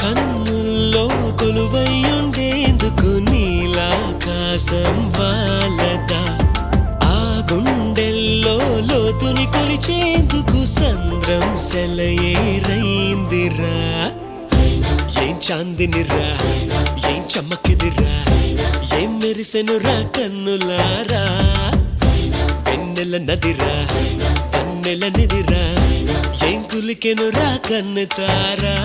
కన్నుల్లో కొలువై ఉండేందుకు నీలాకాశం వాలదా? ఆ గుండెల్లో లోతుని కొలిచేందుకు సంద్రం సెలయేరైందిరా. ఏం చాందినిరా? ఏం చమ్మకిదిరా ఏం మెరిసెనురా కన్నులారా? వెన్నెల నదిరా? వెన్నెల నిదిరా ఏం కులికెనురా కన్ను తారా?